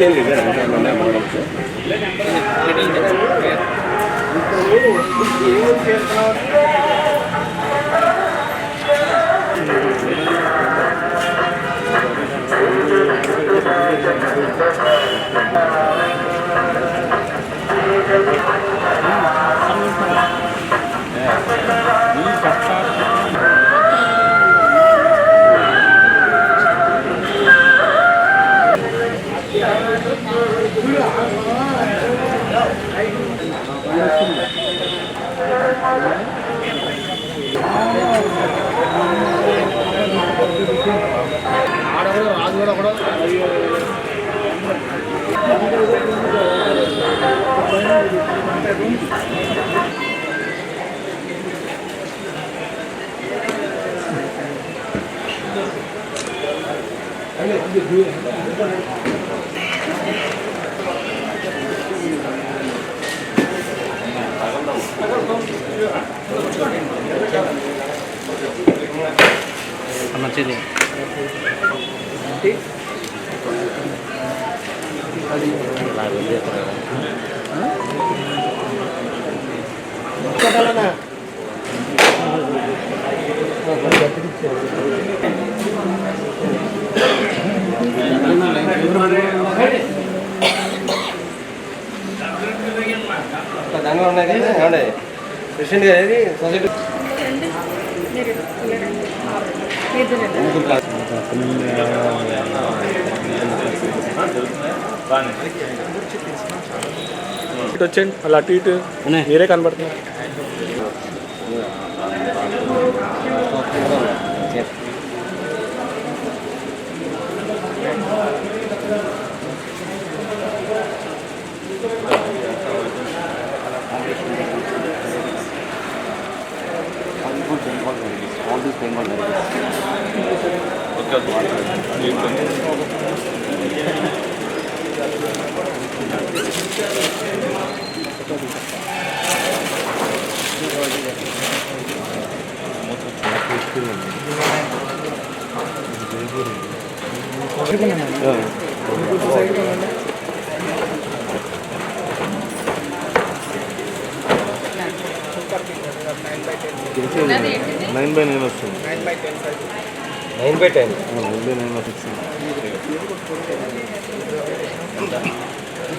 నా key chain ఇదే ఉన్నాయి మోడల్స్ మంచిది దానిలో ఉన్నది ఏమండి ప్రెసిడెంట్ గారు ఏది సొసైటీ ఇటు వచ్చేయండి అలా అటు ఇటు మీరే కనబడుతున్నారు. నైన్ బై నైన్ వస్తుంది. Nine by ten nine by nine six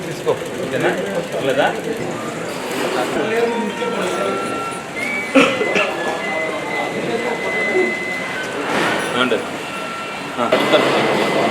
తీసుకో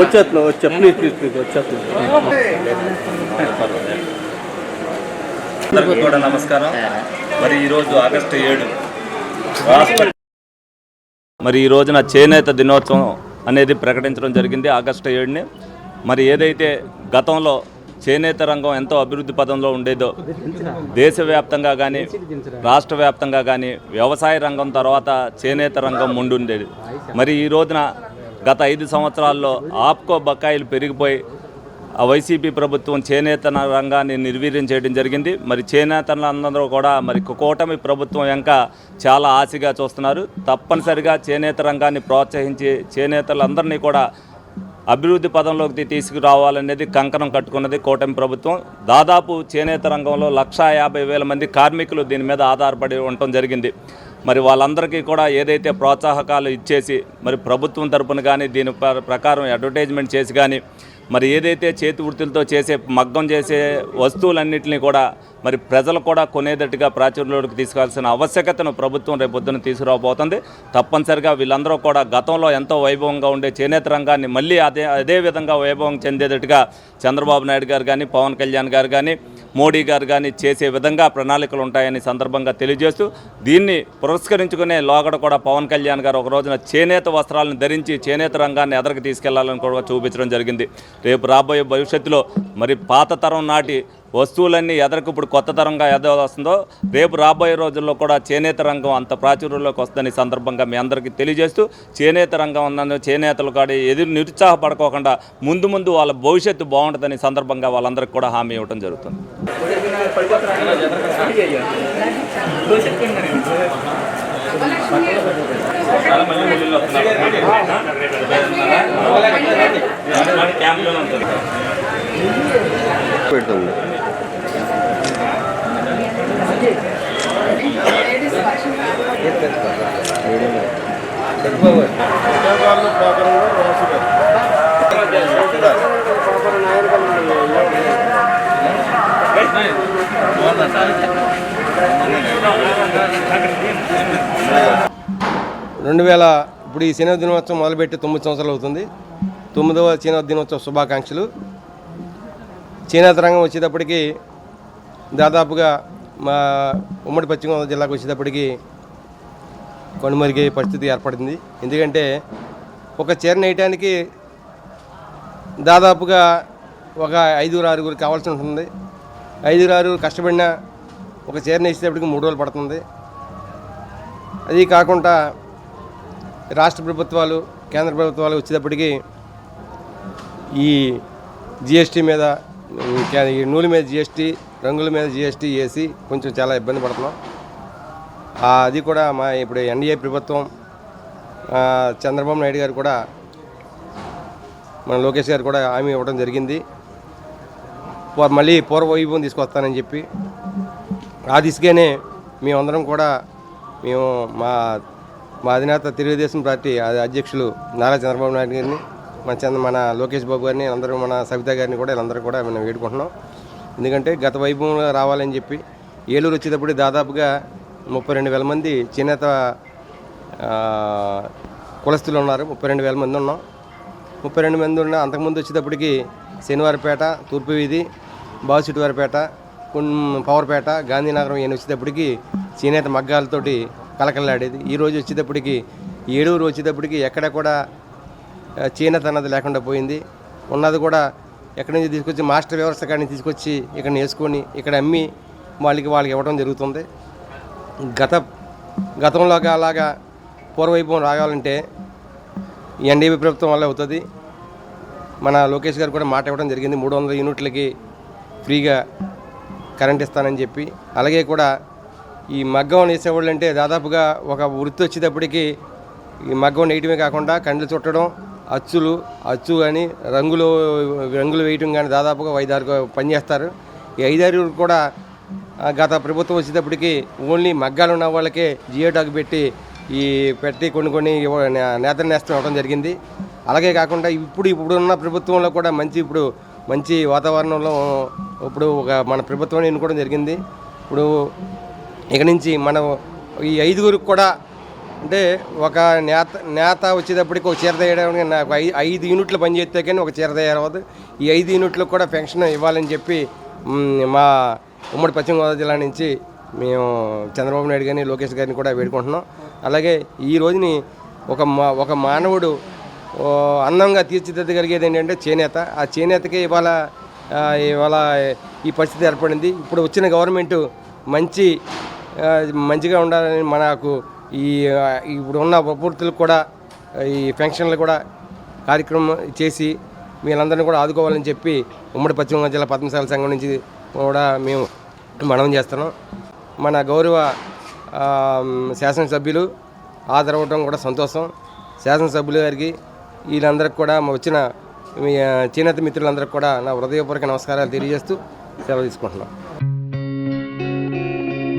వచ్చేస్తున్నావు వచ్చా ప్లీజ్ ప్లీజ్ ప్లీజ్ వచ్చేస్తున్నావు. కూడా నమస్కారం. మరి ఈరోజు ఆగస్టు ఏడు మరి ఈ రోజున చేనేత దినోత్సవం అనేది ప్రకటించడం జరిగింది ఆగస్టు ఏడుని. మరి ఏదైతే గతంలో చేనేత రంగం ఎంతో అభివృద్ధి పదంలో ఉండేదో దేశవ్యాప్తంగా కానీ రాష్ట్ర వ్యాప్తంగా కానీ వ్యవసాయ రంగం తర్వాత చేనేత రంగం ముందుండేది. మరి ఈ రోజున గత ఐదు సంవత్సరాల్లో ఆప్కో బకాయిలు పెరిగిపోయి ఆ వైసీపీ ప్రభుత్వం చేనేత రంగాన్ని నిర్వీర్యం చేయడం జరిగింది. మరి చేనేతలందరూ కూడా మరి కూటమి ప్రభుత్వం వెంక చాలా ఆశగా చూస్తున్నారు. తప్పనిసరిగా చేనేత రంగాన్ని ప్రోత్సహించి చేనేతలందరినీ కూడా అభివృద్ధి పదంలోకి తీసుకురావాలనేది కంకణం కట్టుకున్నది కూటమి ప్రభుత్వం. దాదాపు చేనేత రంగంలో లక్షా యాభై వేల మంది కార్మికులు దీని మీద ఆధారపడి ఉండటం జరిగింది. మరి వాళ్ళందరికీ కూడా ఏదైతే ప్రోత్సాహకాలు ఇచ్చేసి మరి ప్రభుత్వం తరపున కానీ దీని ప్ర- ప్రకారం అడ్వర్టైజ్మెంట్ చేసి కానీ మరి ఏదైతే చేతి వృత్తులతో చేసే మగ్గం చేసే వస్తువులన్నింటినీ కూడా మరి ప్రజలు కూడా కొనేటట్టుగా ప్రాచుర్యంలోకి తీసుకోవాల్సిన ఆవశ్యకతను ప్రభుత్వం రేపొద్దున తీసుకురాబోతుంది. తప్పనిసరిగా వీళ్ళందరూ కూడా గతంలో ఎంతో వైభవంగా ఉండే చేనేత రంగాన్ని మళ్ళీ అదే అదే విధంగా వైభవం చెందేటట్టుగా చంద్రబాబు నాయుడు గారు కానీ పవన్ కళ్యాణ్ గారు కానీ మోడీ గారు కానీ చేసే విధంగా ప్రణాళికలు ఉంటాయని సందర్భంగా తెలియజేస్తూ దీన్ని పురస్కరించుకునే లోగడ కూడా పవన్ కళ్యాణ్ గారు ఒక రోజున చేనేత వస్త్రాలను ధరించి చేనేత రంగాన్ని ఎదరికి తీసుకెళ్ళాలని కూడా చూపించడం జరిగింది. రేపు రాబోయే భవిష్యత్తులో మరి పాత తరం నాటి వస్తువులన్నీ ఎదరకు ఇప్పుడు కొత్త తరంగా ఎద వస్తుందో రేపు రాబోయే రోజుల్లో కూడా చేనేత రంగం అంత ప్రాచుర్యంలోకి వస్తుందని సందర్భంగా మీ అందరికీ తెలియజేస్తూ చేనేత రంగం ఉన్నందు చేనేతలు కాడి ఎదురు నిరుత్సాహపడుకోకుండా ముందు ముందు వాళ్ళ భవిష్యత్తు బాగుంటుందని సందర్భంగా వాళ్ళందరికీ కూడా హామీ ఇవ్వడం జరుగుతుంది. పెడుతుంది రెండు వేల ఇప్పుడు ఈ సినిమా దినోత్సవం మొదలుపెట్టి తొమ్మిది సంవత్సరాలు అవుతుంది. తొమ్మిదవ సినిమా దినోత్సవ శుభాకాంక్షలు. చేనేత రంగం వచ్చేటప్పటికి దాదాపుగా మా ఉమ్మడి పశ్చిమ గోదావరి జిల్లాకు వచ్చేటప్పటికి కొనుమరిగే పరిస్థితి ఏర్పడింది. ఎందుకంటే ఒక చీర నేయటానికి దాదాపుగా ఒక ఐదుగురు ఆరుగురు కావాల్సి ఉంటుంది. ఐదుగురు ఆరుగురు కష్టపడిన ఒక చీర ఇచ్చేటప్పటికి మూడు రోజులు పడుతుంది. అది కాకుండా రాష్ట్ర ప్రభుత్వాలు కేంద్ర ప్రభుత్వాలు వచ్చేటప్పటికి ఈ జిఎస్టీ మీద ఈ నూలు మీద జిఎస్టీ రంగుల మీద జిఎస్టీ వేసి కొంచెం చాలా ఇబ్బంది పడుతున్నాం. అది కూడా మా ఇప్పుడు ఎన్డీఏ ప్రభుత్వం చంద్రబాబు నాయుడు గారు కూడా మన లోకేష్ గారు కూడా హామీ ఇవ్వడం జరిగింది. మళ్ళీ పూర్వ వైభవం తీసుకొస్తానని చెప్పి ఆ దిశగానే మేమందరం కూడా మేము మా మా అధినేత తెలుగుదేశం పార్టీ అధ్యక్షులు నారా చంద్రబాబు నాయుడు గారిని మన చంద్ర మన లోకేష్ బాబు గారిని అందరూ మన సవిత గారిని కూడా వీళ్ళందరూ కూడా మనం వేడుకుంటున్నాం. ఎందుకంటే గత వైభవంలో రావాలని చెప్పి ఏలూరు వచ్చేటప్పుడు దాదాపుగా ముప్పై రెండు వేల మంది చేనేత కులస్తులు ఉన్నారు. ముప్పై రెండు వేల మంది ఉన్నాం. ముప్పై రెండు మంది ఉన్న అంతకుముందు వచ్చేటప్పటికి శనివారపేట తూర్పు వీధి బాసిటివారిపేట పవర్పేట గాంధీనగరం ఈయన వచ్చేటప్పటికి చేనేత మగ్గాలతోటి కలకలాడేది ఈరోజు వచ్చేటప్పటికి ఏడూరు వచ్చేటప్పటికి ఎక్కడ కూడా చేనేత అన్నది లేకుండా పోయింది. ఉన్నది కూడా ఎక్కడి నుంచి తీసుకొచ్చి మాస్టర్ వ్యవస్థ కాడిని తీసుకొచ్చి ఇక్కడ వేసుకొని ఇక్కడ అమ్మి వాళ్ళకి వాళ్ళకి ఇవ్వడం జరుగుతుంది. గత గతంలోగా అలాగా పూర్వవైభవం రాగాలంటే ఎన్డీపీ ప్రభుత్వం వల్ల అవుతుంది. మన లోకేష్ గారు కూడా మాట ఇవ్వడం జరిగింది. మూడు వందల యూనిట్లకి ఫ్రీగా కరెంట్ ఇస్తానని చెప్పి. అలాగే కూడా ఈ మగ్గం వేసేవాళ్ళు అంటే దాదాపుగా ఒక వృత్తి వచ్చేటప్పటికి ఈ మగ్గం వేయటమే కాకుండా కండ్లు చుట్టడం అచ్చులు అచ్చు కానీ రంగులు రంగులు వేయటం కానీ దాదాపుగా ఐదారు పని చేస్తారు. ఈ ఐదారు కూడా గత ప్రభుత్వం వచ్చేటప్పటికి ఓన్లీ మగ్గాలు ఉన్న వాళ్ళకే జియో టాక్ పెట్టి ఈ పెట్టి కొన్ని కొన్ని నేతలు నేస్తం ఇవ్వడం జరిగింది. అలాగే కాకుండా ఇప్పుడు ఇప్పుడు ఉన్న ప్రభుత్వంలో కూడా మంచి ఇప్పుడు మంచి వాతావరణంలో ఇప్పుడు ఒక మన ప్రభుత్వం ఎన్నుకోవడం జరిగింది. ఇప్పుడు ఇక నుంచి మనం ఈ ఐదుగురికి కూడా అంటే ఒక నేత నేత వచ్చేటప్పటికి ఒక చీర తయారవడానికి నాకు ఐ ఐదు యూనిట్లు పనిచేస్తే కానీ ఒక చీర తయారవద్దు ఈ ఐదు యూనిట్లకు కూడా పెన్షన్ ఇవ్వాలని చెప్పి మా ఉమ్మడి పశ్చిమ గోదావరి జిల్లా నుంచి మేము చంద్రబాబు నాయుడు గారిని లోకేష్ గారిని కూడా వేడుకుంటున్నాం. అలాగే ఈ రోజుని ఒక మా ఒక మానవుడు అందంగా తీర్చిదిద్దగలిగేది ఏంటంటే చేనేత. ఆ చేనేతకి ఇవాళ ఇవాళ ఈ పరిస్థితి ఏర్పడింది. ఇప్పుడు వచ్చిన గవర్నమెంట్ మంచి మంచిగా ఉండాలని మనకు ఈ ఇప్పుడు ఉన్న పూర్తులకు కూడా ఈ పెన్షన్లు కూడా కార్యక్రమం చేసి వీళ్ళందరినీ కూడా ఆదుకోవాలని చెప్పి ఉమ్మడి పశ్చిమ గోదావరి జిల్లా పద్మశాల సంఘం నుంచి కూడా మేము మనం చేస్తున్నాం. మన గౌరవ శాసనసభ్యులు హాజరవడం కూడా సంతోషం. శాసనసభ్యులు గారికి వీళ్ళందరికీ కూడా మా వచ్చిన మీ చేనేత మిత్రులందరికీ కూడా నా హృదయపూర్వక నమస్కారాలు తెలియజేస్తూ సెలవు తీసుకుంటున్నాను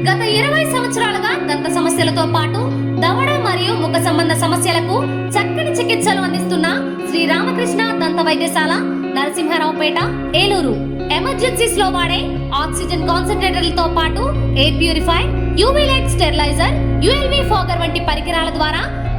గత ఇరవై సంవత్సరాలుగా దంత సమస్యలతో పాటు దవడ మరియు ముఖ సంబంధ సమస్యలకు చక్కని చికిత్సలు అందిస్తున్న శ్రీ రామకృష్ణ దంత వైద్యశాల నరసింహారావుపేట ఏలూరు. ఎమర్జెన్సీస్లో వాడే ఆక్సిజన్ కాన్సన్ట్రేటర్లతో పాటు air purify UV light steriliser ULV fogger వంటి పరికరాల ద్వారా